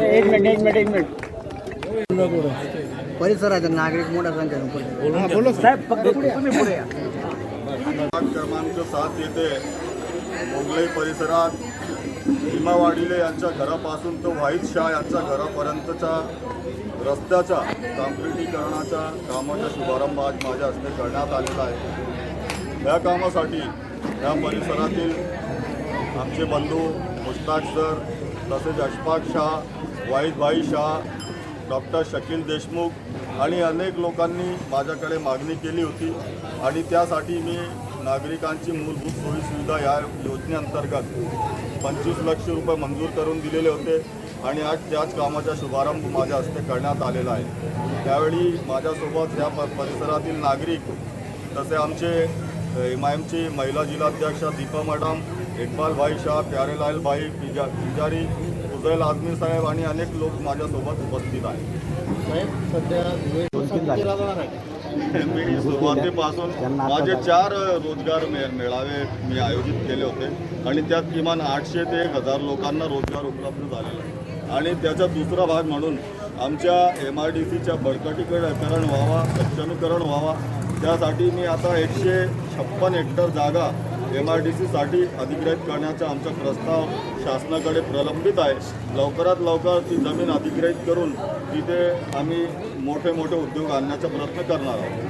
एक मिनिट एक मिनिट एक मिनिट. परिसराचा नागरिक मोठ्या संख्येने साहेब फक्त तुम्ही पुढे या. क्रमांक सात येथे मोगलाई परिसरात भीमावाडिले यांच्या घरापासून तर व्हाईट शाह यांच्या घरापर्यंतच्या रस्त्याच्या काँक्रिटीकरणाच्या कामाचा शुभारंभ आज माझ्या हस्ते करण्यात आलेला आहे. या कामासाठी या परिसरातील आमचे बंधू मुश्ताक सर तसेच अशफाक शाह वाईदभाई शाह डॉक्टर शकील देशमुख आणि अनेक लोकांनी माझ्याकडे मागणी केली होती. आणि त्यासाठी मी नागरिकांची मूलभूत सोयीसुविधा या योजनेअंतर्गत पंचवीस लक्ष रुपये मंजूर करून दिलेले होते. आणि आज त्याच कामाचा शुभारंभ माझ्या हस्ते करण्यात आलेला आहे. त्यावेळी माझ्यासोबत या परिसरातील नागरिक तसे आमचे एम आय एमचे महिला जिल्हाध्यक्षा दीपा मॅडम इकबाल भाई शाह प्यारेलाल भाई पिजा पिजारी उजैल आझमी साहेब आणि अनेक लोक माझ्यासोबत उपस्थित आहेत. मी सुरुवातीपासून माझे चार रोजगार मे मेळावे मी आयोजित केले होते. आणि त्यात किमान आठशे ते एक हजार लोकांना रोजगार उपलब्ध झालेला आहे. आणि त्याचा दुसरा भाग म्हणून आमच्या एम आय डी सीच्या बळकटीकरण व्हावा सक्षमीकरण व्हावा त्यासाठी मी आता एकशे छप्पन हेक्टर जागा एम आय डी सीसाठी अधिग्रहित करण्याचा आमचा प्रस्ताव शासनाकडे प्रलंबित आहे. लवकरात लवकर ती जमीन अधिग्रहित करून तिथे आम्ही मोठे मोठे उद्योग आणण्याचा प्रयत्न करणार आहोत.